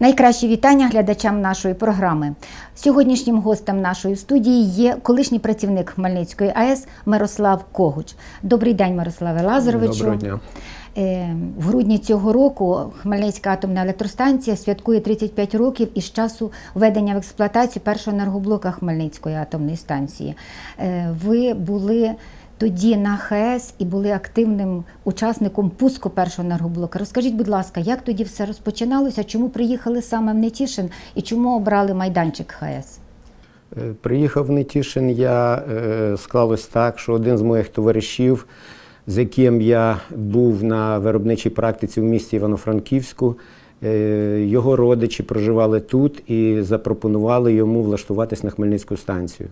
Найкращі вітання глядачам нашої програми. Сьогоднішнім гостем нашої студії є колишній працівник Хмельницької АЕС Мирослав Когуч. Добрий день, Мирославе Лазаровичу. Доброго дня. Е, В грудні цього року Хмельницька атомна електростанція святкує 35 років із часу введення в експлуатацію першого енергоблока Хмельницької атомної станції. Е, Ви були тоді на ХЕС і були активним учасником пуску першого енергоблока. Розкажіть, будь ласка, як тоді все розпочиналося? Чому приїхали саме в Нетішин і чому обрали майданчик ХЕС? Е, Приїхав в Нетішин, я е, склалось так, що один з моїх товаришів, з яким я був на виробничій практиці в місті Івано-Франківську, е, його родичі проживали тут і запропонували йому влаштуватись на Хмельницьку станцію.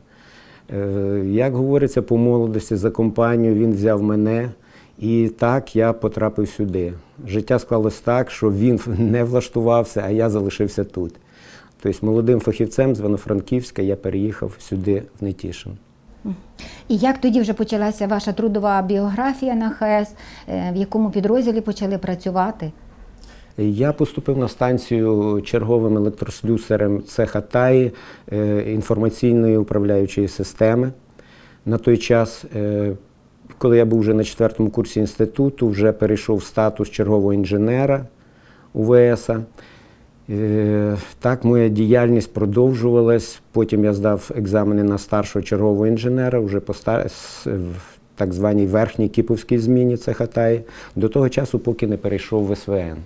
Е, Як говориться, по молодості за компанію він взяв мене, і так я потрапив сюди. Життя склалось так, що він не влаштувався, а я залишився тут. Тобто молодим фахівцем з Івано-Франківська я переїхав сюди в Нетішин. І як тоді вже почалася ваша трудова біографія на ХЕС? Е, В якому підрозділі почали працювати? Я поступив на станцію черговим електрослюсарем цеха ТАї е, інформаційної управляючої системи. На той час, е, коли я був вже на четвертому курсі інституту, вже перейшов статус чергового інженера УВС. Е, Так, моя діяльність продовжувалась. Потім я здав екзамени на старшого чергового інженера, вже по так званій верхній кіповській зміні цеха ТАї, до того часу, поки не перейшов в СВН.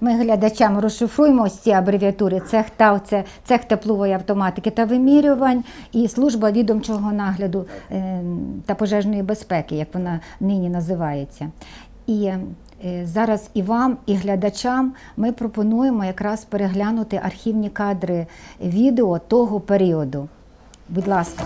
Ми глядачам розшифруємо ось ці абревіатури. Цех ТАВ – це цех теплової автоматики та вимірювань і служба відомчого нагляду е, та пожежної безпеки, як вона нині називається. І е, зараз і вам, і глядачам ми пропонуємо якраз переглянути архівні кадри відео того періоду. Будь ласка.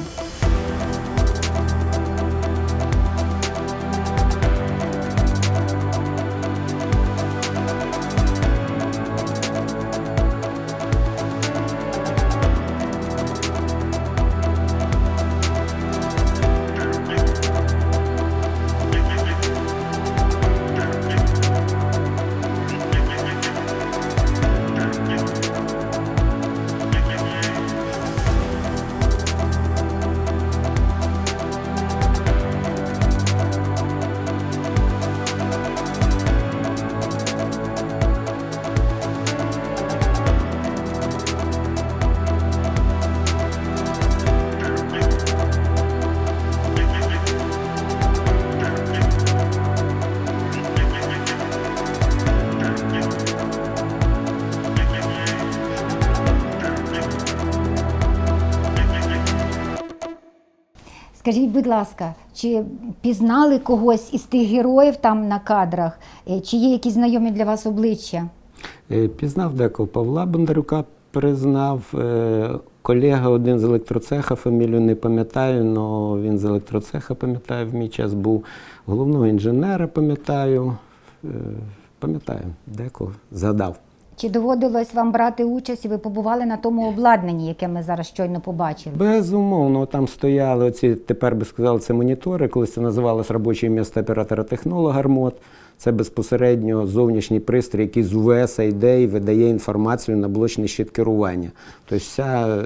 Скажіть, будь ласка, чи пізнали когось із тих героїв там на кадрах? Е, Чи є якісь знайомі для вас обличчя? Е, Пізнав декого Павла Бондарюка, признав. Е, Колега один з електроцеха, фамілію не пам'ятаю, але він з електроцеха, пам'ятаю, в мій час був. Головного інженера пам'ятаю. Пам'ятаю, декого згадав. Чи доводилось вам брати участь і ви побували на тому обладнанні, яке ми зараз щойно побачили? Безумовно, там стояли оці, тепер би сказали, це монітори, колись це називалось робоче місце оператора-технолога РМОД. Це безпосередньо зовнішній пристрій, який з УВС йде і видає інформацію на блочний щит керування. Тобто вся,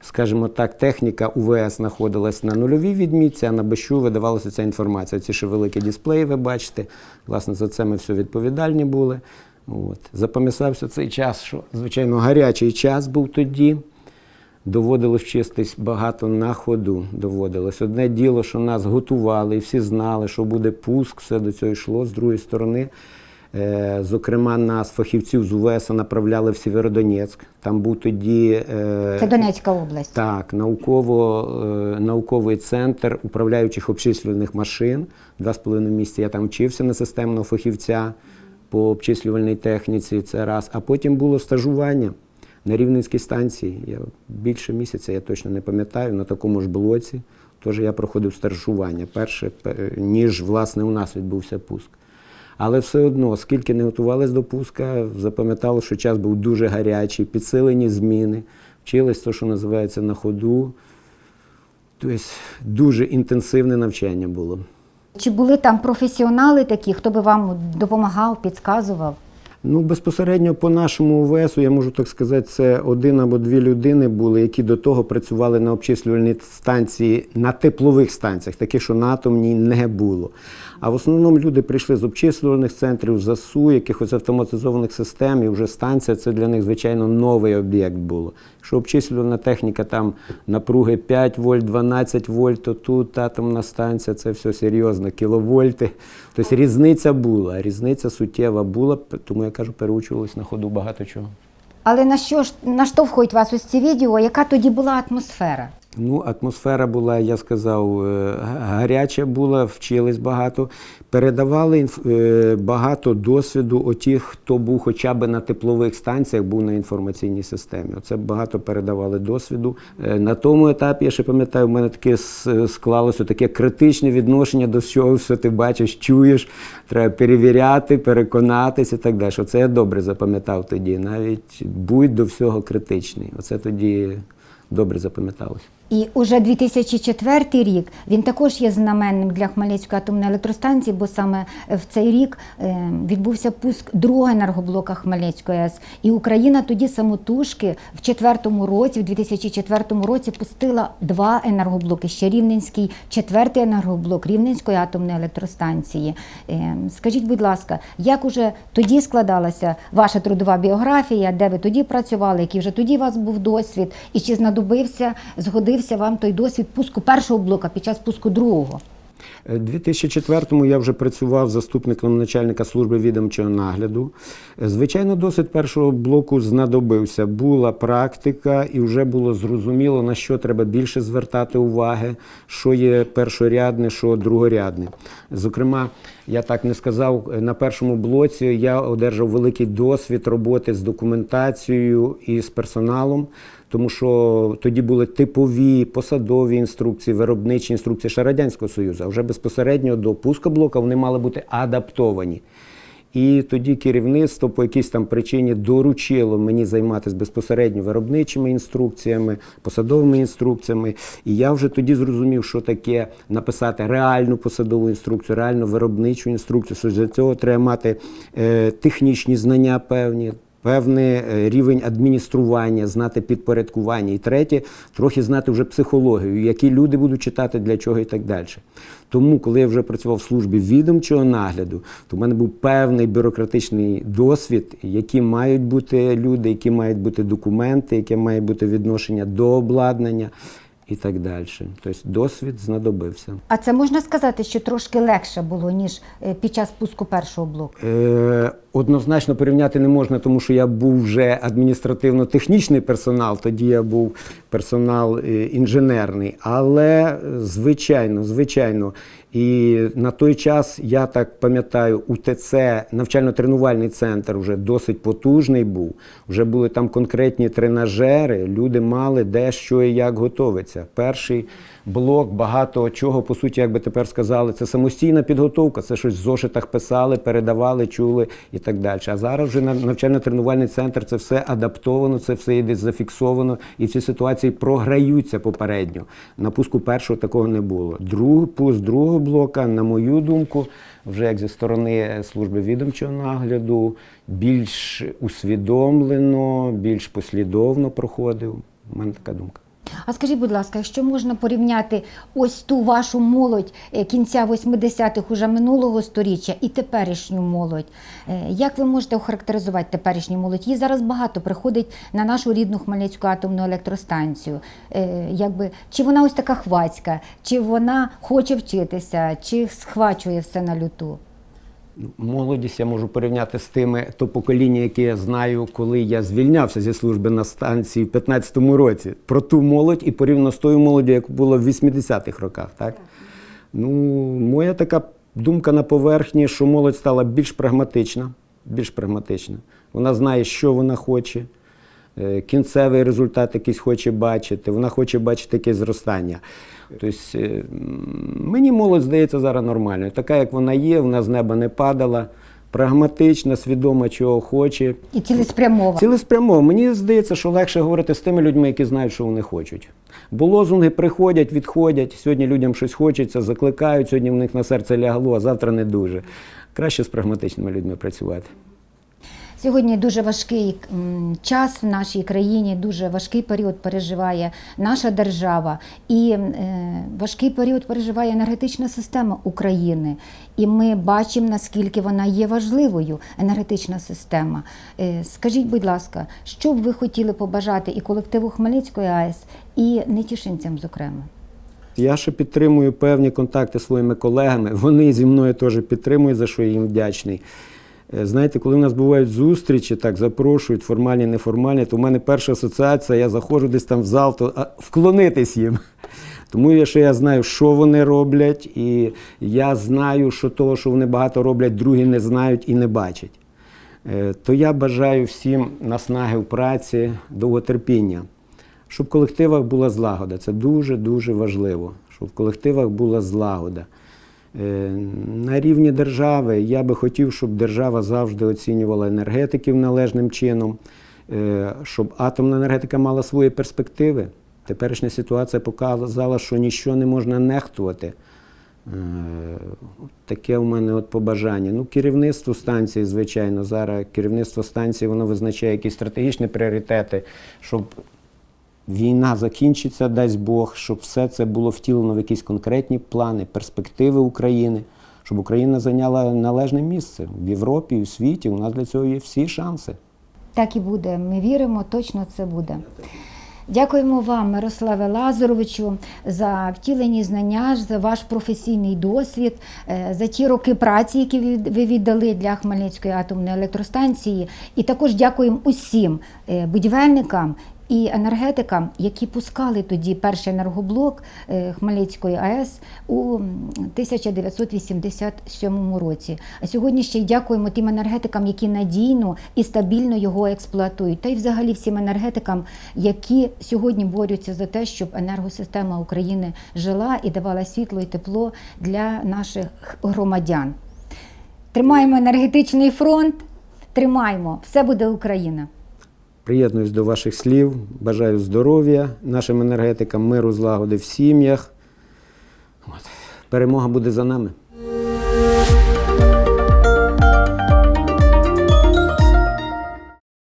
скажімо так, техніка УВС знаходилась на нульовій відмітці, а на бещу видавалася ця інформація. Ці ще великі дисплеї, ви бачите. Власне, за це ми все відповідальні були. От. Запам'ятався цей час, що, звичайно, гарячий час був тоді. Доводилось вчитись багато на ходу. Доводилось. Одне діло, що нас готували, і всі знали, що буде пуск, все до цього йшло. З другої сторони, е, зокрема, нас, фахівців з УВС, направляли в Сєвєродонецьк. Там був тоді е, Це Донецька область. так, науково, е, науковий центр управляючих обчислювальних машин. Два з половиною місяці я там вчився на системного фахівця по обчислювальній техніці. Це раз. А потім було стажування на Рівненській станції. Я більше місяця, я точно не пам'ятаю, на такому ж блоці. Тож я проходив стажування перше, ніж власне у нас відбувся пуск. Але все одно, оскільки не готувалися до пуска, запам'ятали, що час був дуже гарячий, підсилені зміни, вчились те, що називається на ходу. Тобто дуже інтенсивне навчання було. Чи були там професіонали такі, хто би вам допомагав, підказував? Ну, безпосередньо по нашому ОВСу, я можу так сказати, це один або дві людини були, які до того працювали на обчислювальній станції на теплових станціях, таких, що на атомній не було. А в основному люди прийшли з обчислювальних центрів, ЗАСУ, якихось автоматизованих систем, і вже станція це для них, звичайно, новий об'єкт було. Якщо обчислювальна техніка там напруги 5 вольт, 12 вольт, то тут атомна станція, це все серйозно, кіловольти. Тобто різниця була, різниця суттєва була, тому я кажу, переучувалось на ходу багато чого. Але на що ж наштовхують вас ось ці відео? Яка тоді була атмосфера? Ну, атмосфера була, я сказав, е, гаряча була, вчились багато. Передавали е, багато досвіду отіх, хто був хоча б на теплових станціях, був на інформаційній системі. Оце багато передавали досвіду. Е, На тому етапі, я ще пам'ятаю, в мене таке склалося таке критичне відношення до всього, все ти бачиш, чуєш, треба перевіряти, переконатися і так далі. Оце я добре запам'ятав тоді. Навіть будь до всього критичний. Оце тоді добре запам'яталось. І уже 2004 рік він також є знаменним для Хмельницької атомної електростанції, бо саме в цей рік е, відбувся пуск другого енергоблока Хмельницької АЕС. І Україна тоді самотужки в четвертому році, в 2004 році, пустила два енергоблоки. Ще Рівненський, четвертий енергоблок Рівненської атомної електростанції. Е, Скажіть, будь ласка, як уже тоді складалася ваша трудова біографія, де ви тоді працювали, який вже тоді у вас був досвід, і чи знадобився, згодився вам той досвід пуску першого блока під час пуску другого? У 2004-му я вже працював заступником начальника служби відомчого нагляду. Е, Звичайно, досвід першого блоку знадобився. Була практика, і вже було зрозуміло, на що треба більше звертати уваги, що є першорядне, що другорядне. Зокрема, я так не сказав, е, на першому блоці я одержав великий досвід роботи з документацією і з персоналом. Тому що тоді були типові посадові інструкції, виробничі інструкції ще Радянського Союзу, а вже безпосередньо до пускоблока вони мали бути адаптовані. І тоді керівництво по якійсь там причині доручило мені займатися безпосередньо виробничими інструкціями, посадовими інструкціями. І я вже тоді зрозумів, що таке написати реальну посадову інструкцію, реальну виробничу інструкцію. Що для цього треба мати е, технічні знання певні. Певний е, рівень адміністрування, знати підпорядкування. І третє, трохи знати вже психологію, які люди будуть читати, для чого і так далі. Тому, коли я вже працював в службі відомчого нагляду, то в мене був певний бюрократичний досвід, які мають бути люди, які мають бути документи, яке має бути відношення до обладнання і так далі. Тобто досвід знадобився. А це можна сказати, що трошки легше було, ніж е, під час пуску першого блоку? Е, однозначно порівняти не можна, тому що я був вже адміністративно-технічний персонал, тоді я був персонал е, інженерний. Але е, звичайно, звичайно, і на той час я так пам'ятаю, УТЦ, навчально-тренувальний центр, вже досить потужний був. Вже були там конкретні тренажери, люди мали де що і як готовиться. Перший блок, багато чого, по суті, як би тепер сказали, це самостійна підготовка, це щось в зошитах писали, передавали, чули і так далі. А зараз вже на- навчально-тренувальний центр це все адаптовано, це все йде зафіксовано, і ці ситуації програються попередньо. На пуску першого такого не було. Друг, пуск другого блока, на мою думку, вже як зі сторони служби відомчого нагляду, більш усвідомлено, більш послідовно проходив. У мене така думка. А скажіть, будь ласка, якщо можна порівняти ось ту вашу молодь е, кінця 80-х уже минулого сторіччя і теперішню молодь, е, як ви можете охарактеризувати теперішню молодь? Її зараз багато приходить на нашу рідну Хмельницьку атомну електростанцію. Е, Якби, чи вона ось така хвацька, чи вона хоче вчитися, чи схвачує все на люту? Молодість я можу порівняти з тими, то покоління, яке я знаю, коли я звільнявся зі служби на станції в 15-му році. Про ту молодь і порівняно з тою молоддю, яка була в 80-х роках. Так? Ну, моя така думка на поверхні, що молодь стала більш прагматична, більш прагматична. Вона знає, що вона хоче. Е, Кінцевий результат якийсь хоче бачити, вона хоче бачити якесь зростання. Тобто, е, мені молодь здається зараз нормальною. Така, як вона є, вона з неба не падала, прагматична, свідома, чого хоче. І цілеспрямовано. Цілеспрямовано. Мені здається, що легше говорити з тими людьми, які знають, що вони хочуть. Бо лозунги приходять, відходять. Сьогодні людям щось хочеться, закликають, сьогодні в них на серце лягло, а завтра не дуже. Краще з прагматичними людьми працювати. Сьогодні дуже важкий час в нашій країні, дуже важкий період переживає наша держава, і е, важкий період переживає енергетична система України. І ми бачимо, наскільки вона є важливою, енергетична система. Е, скажіть, будь ласка, що б ви хотіли побажати і колективу Хмельницької АЕС, і нетішинцям, зокрема? Я ще підтримую певні контакти своїми колегами. Вони зі мною теж підтримують, за що я їм вдячний. Е, Знаєте, коли у нас бувають зустрічі, так запрошують, формальні, неформальні, то в мене перша асоціація, я заходжу десь там в зал, то а, вклонитись їм. Тому я, що я знаю, що вони роблять, і я знаю, що того, що вони багато роблять, другі не знають і не бачать. Е, То я бажаю всім наснаги в праці, довготерпіння, щоб в колективах була злагода. Це дуже-дуже важливо, щоб в колективах була злагода. Е, На рівні держави я би хотів, щоб держава завжди оцінювала енергетиків належним чином, е, щоб атомна енергетика мала свої перспективи. Теперішня ситуація показала, що нічого не можна нехтувати. Е, Таке в мене от побажання. Ну, керівництво станції, звичайно, зараз керівництво станції воно визначає якісь стратегічні пріоритети, щоб війна закінчиться, дасть Бог, щоб все це було втілено в якісь конкретні плани, перспективи України, щоб Україна зайняла належне місце в Європі в світі. У нас для цього є всі шанси. Так і буде. Ми віримо, точно це буде. Дякуємо вам, Мирославе Лазаровичу, за втілені знання, за ваш професійний досвід, е, за ті роки праці, які ви ви віддали для Хмельницької атомної електростанції. І також дякуємо усім е, будівельникам. І енергетикам, які пускали тоді перший енергоблок е, Хмельницької АЕС у м, 1987 році. А сьогодні ще й дякуємо тим енергетикам, які надійно і стабільно його експлуатують, та й взагалі всім енергетикам, які сьогодні борються за те, щоб енергосистема України жила і давала світло і тепло для наших громадян. Тримаємо енергетичний фронт, тримаємо, все буде Україна. Приєднуюсь до ваших слів. Бажаю здоров'я нашим енергетикам, миру, злагоди в сім'ях. От. Перемога буде за нами.